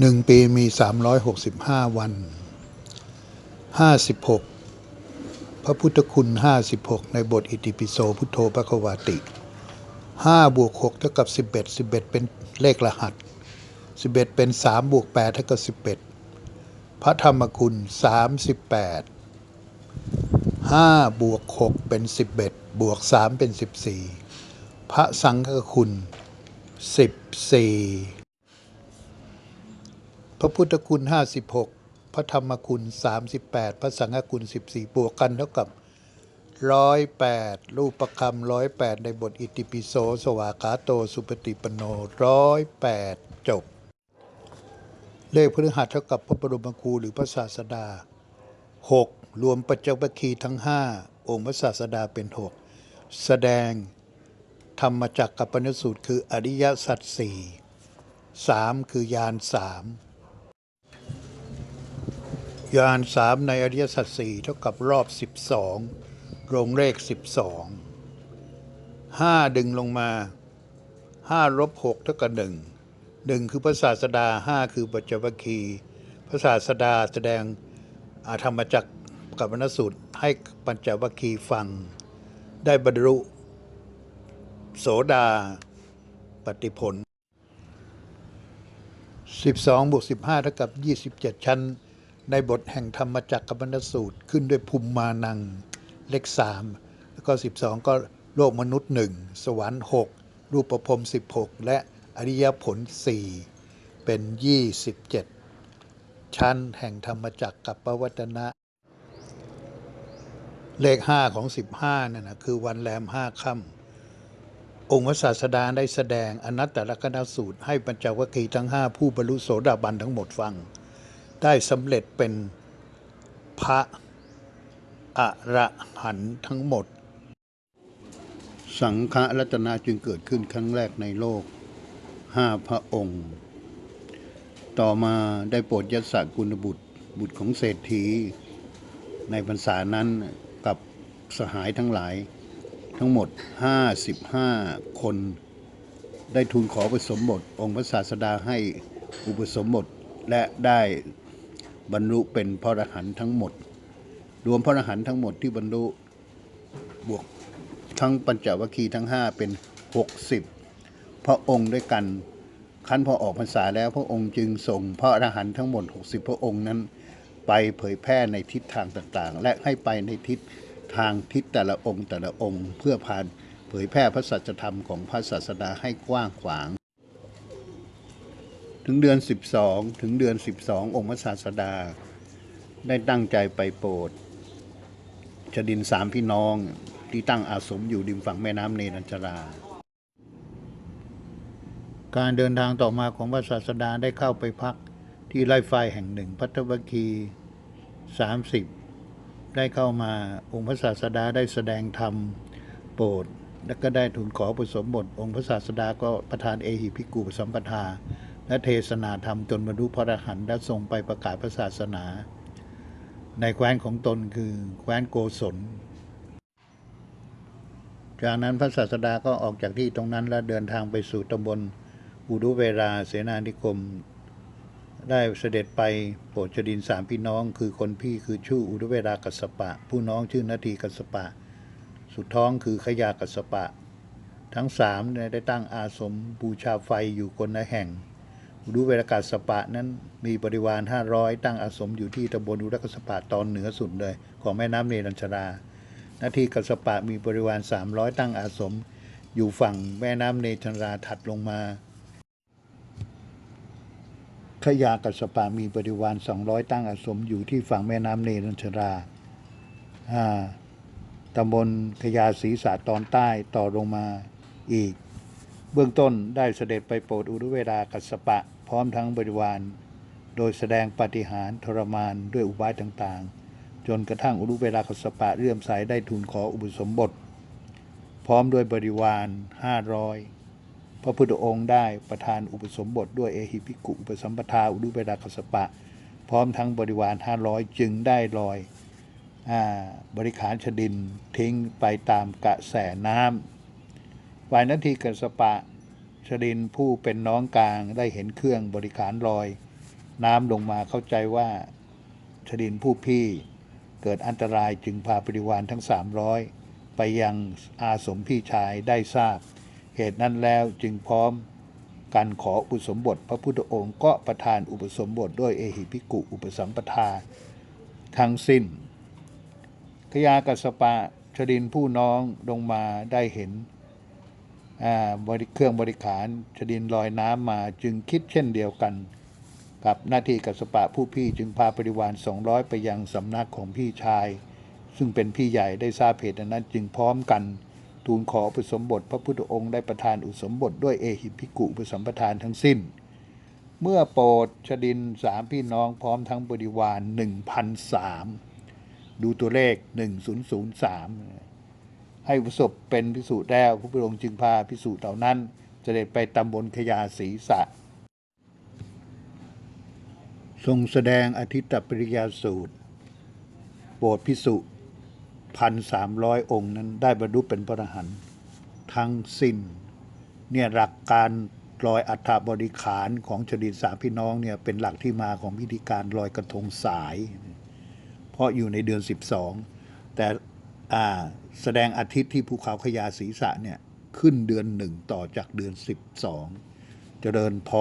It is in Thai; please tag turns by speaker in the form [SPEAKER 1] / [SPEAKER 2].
[SPEAKER 1] หนึ่งปีมีสามร้อยหกสิบห้าวันห้าสิบหกพระพุทธคุณห้าสิบหกในบทอิติปิโสพุทโธพระควาติห้าบวกหกเท่ากับสิบเอ็ดสิบเอ็ดเป็นเลขรหัสสิบเอ็ดเป็นสามบวกแปดเท่ากับสิบเอ็ดพระธรรมคุณสามสิบแปดห้าบวกหกเป็นสิบเอ็ดบวกสามเป็นสิบสี่พระสังฆคุณสิบสี่ ระพุทธคุณ 56 พระธรรมคุณ 38 พระสังฆคุณ 14 บวกกันเท่ากับ 108 รูปประคำ108 ในบทอิติปิโส สวากาโต สุปฏิปโน 108 จบ เลขพฤหัสเท่ากับพระบรมครูหรือพระศาสดา 6 รวมปัจจวัคคีทั้ง 5 องค์พระศาสดาเป็น 6 แสดงธรรมจักกับปนสูตรคืออริยสัจสี่สามคือยานสาม ยานสามในอริยสัจสี่เท่ากับรอบสิบสองโรงเลขสิบสองห้าดึงลงมาห้าลบหกเท่ากับหนึ่งหนึ่งคือพระศาสดาห้าคือปัจจวัคคีพระศาสดาแสดงอาธรรมจักรกับปนสูตรให้ปัญจวัคคีย์ฟัง ได้บรรลุโสดาปฏิผล 12บวก15เท่ากับ 27 ชั้น ในบทแห่งธรรมจักรกัปนสูตรขึ้นด้วยภูมิมานังเลข3แล้วก็ 12 ก็โลกมนุษย์1สวรรค์ 6 รูปประพรม16 และอริยผล 4 เป็น 27 ชั้นแห่งธรรมจักรกับปวัตนะ เลข 5 ของ 15นั่นนะคือวันแรม5ค่ำองค์พระศาสดาได้แสดงอนัตตลกนสูตร ให้ปัญจวัคคีย์ทั้งห้าผู้บรรลุโสดาบันทั้งหมดฟัง ได้สำเร็จเป็นพระอระหันต์ทั้งหมด สังฆรัตนาจึงเกิดขึ้นครั้งแรกในโลกห้าพระองค์ ต่อมาได้โปรดยศกุลบุตรบุตรของเศรษฐี ในพรรษานั้นกับสหายทั้งหลายทั้งหมด 55 คน ได้ทูลขออุปสมบท องค์พระศาสดาให้อุปสมบทและได้ บรรลุเป็นพระอรหันต์ทั้งหมด รวมพระอรหันต์ทั้งหมดที่บรรลุบวกทั้งปัญจวัคคีย์ทั้ง 5 เป็น 60 พระองค์ด้วยกันขั้นพอออกพรรษาแล้วพระองค์จึงส่งพระอรหันต์ทั้งหมด 60 พระองค์นั้น ไปเผยแพร่ในทิศทางต่างๆ และให้ไปในทิศทางทิศแต่ละองค์แต่ละองค์เพื่อพานเผยแพร่พระสัจธรรมของพระศาสดาให้กว้างขวาง ถึงเดือน 12 ถึงเดือน 12 องค์พระศาสดา ได้ตั้งใจไปโปรดชดินสามพี่น้องที่ตั้งอาสมอยู่ริมฝั่งแม่น้ำเนรัญชรา การเดินทางต่อมาของพระศาสดาได้เข้าไปพักที่ไร่ไฟแห่งหนึ่งพัทวคีสามสิบได้เข้ามาองค์พระศาสดาได้แสดงธรรมโปรดและก็ได้ทูลขอประสมบทองค์พระศาสดาก็ประทานเอหิภิกขุปสัมปทา และเทศนาธรรมจนบรรลุพระอรหันต์และทรงไปประกาศพระศาสนา ในแคว้นของตนคือแคว้นโกศล จากนั้นพระศาสดาก็ออกจากที่ตรงนั้นและเดินทางไปสู่ตำบลอุดุเวราเสนานิคม ได้เสด็จไปโปรดชดินสามพี่น้อง คือคนพี่คือชื่ออุดุเวรากัสปะ ผู้น้องชื่อนาทีกัสปะ สุดท้องคือขยากัสสปะ ทั้งสามเนี่ยได้ตั้งอาสมบูชาไฟอยู่คนละแห่ง อุดุเวรากัสสปะนั้นมีบริวาร 500 ตั้งอาสมอยู่ที่ตำบลอุรุกัสปะตอนเหนือสุดเลย ของแม่น้ำเนรัญชรานาทีกัสปะมีบริวาร 300 ตั้งอาสม อยู่ฝั่งแม่น้ำเนรัญชราถัดลงมาขยากัสปะมีบริวาร 200 ตั้งอาสมอยู่ที่ฝั่งแม่น้ำเนรัญชราอ่าตำบลขยาศรีสาตอนใต้ต่อลงมาอีก เบื้องต้นได้เสด็จไปโปรดอุรุเวลากัสปะ พร้อมทั้งบริวาร โดยแสดงปฏิหารทรมานด้วยอุบายต่างๆ จนกระทั่งอุรุเวลากัสปะเลื่อมใสได้ทูลขออุปสมบท พร้อมด้วยบริวาร500พระพุทธองค์ได้ประทานอุปสมบทด้วยเอหิภิกขุอุปสัมปทาอุดุเวดากัสปะ พร้อมทั้งบริวาร500จึงได้ลอยอบริขารชดินทิ้งไปตามกระแสน้ำ ฝ่ายนาทีกัสสปะชดินผู้เป็นน้องกลางได้เห็นเครื่องบริขารลอย น้ำลงมาเข้าใจว่าชดินผู้พี่เกิดอันตรายจึงพาบริวารทั้งสามร้อยไปยังอาสมพี่ชายได้ทราบ เหตุนั้นแล้วจึงพร้อมกันขออุปสมบท พระพุทธองค์ก็ประทานอุปสมบทด้วยเอหิภิกุอุปสัมปทา ทั้งสิ้นขยากัสปะชดินผู้น้องลงมาได้เห็น บริเครื่องบริขารชดินลอยน้ำมาจึงคิดเช่นเดียวกัน กับหน้าที่กัสสปะผู้พี่จึงพาบริวารสองร้อยไปยังสำนักของพี่ชาย ซึ่งเป็นพี่ใหญ่ได้ทราบเหตุนั้นจึงพร้อมกัน ทูลขออุปสมบทพระพุทธองค์ได้ประทานอุปสมบทด้วยเอหิภิกุอุปสัมปทานทั้งสิ้น เมื่อโปรดชดินสามพี่น้องพร้อมทั้งบริวารหนึ่งพันสามดูตัวเลขหนึ่งศูนย์ศูนย์สาม ให้ประสบเป็นพิสูจน์แล้วพระพุทธองค์จึงพาพิสูจน์เหล่านั้นเสด็จไปตำบลขยาศีสะ ทรงแสดงอธิตตปริยาสูตร โปรดพิสุพันสามร้อยองค์นั้นได้บรรลุเป็นพระอรหันต์ทั้งสิ้นเนี่ยหลักการลอยอัฐบริขารของชดินสามพี่น้องเนี่ยเป็นหลักที่มาของพิธีการลอยกระทงสาย เพราะอยู่ในเดือน 12 แต่ แสดงอาทิตย์ที่ภูเขาขยาศีสะเนี่ย ขึ้นเดือนหนึ่งต่อจากเดือน12เจริญพร